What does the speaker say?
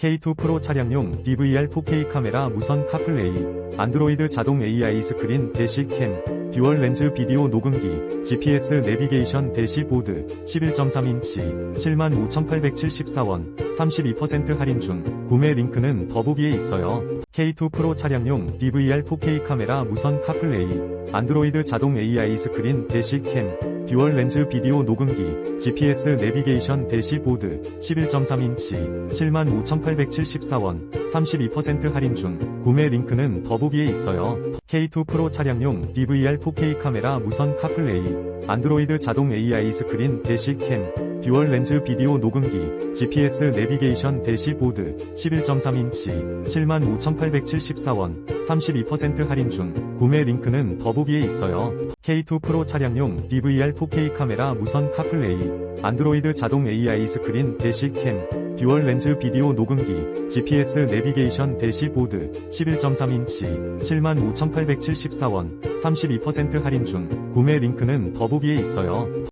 K2 프로 차량용 DVR 4K 카메라 무선 카플레이, 안드로이드 자동 AI 스크린 대시 캠, 듀얼 렌즈 비디오 녹음기, GPS 내비게이션 대시보드, 11.3인치, 75,874원, 32% 할인 중, 구매 링크는 더보기에 있어요. K2 프로 차량용 DVR 4K 카메라 무선 카플레이, 안드로이드 자동 AI 스크린 대시 캠, 듀얼 렌즈 비디오 녹음기, GPS 내비게이션 대시보드, 11.3인치, 75,874원, 32% 할인 중, 구매 링크는 더보기에 있어요. K2 프로 차량용 DVR 4K 카메라 무선 카플레이, 안드로이드 자동 AI 스크린 대시캠, 듀얼 렌즈 비디오 녹음기, GPS 내비게이션 대시보드, 11.3인치, 75,874원, 32% 할인 중, 구매 링크는 더보기에 있어요. K2 프로 차량용 DVR 4K 카메라 무선 카플레이, 안드로이드 자동 AI 스크린 대시캠, 듀얼 렌즈 비디오 녹음기, GPS 내비게이션 대시보드, 11.3인치, 75,874원, 32% 할인 중, 구매 링크는 더보기에 있어요.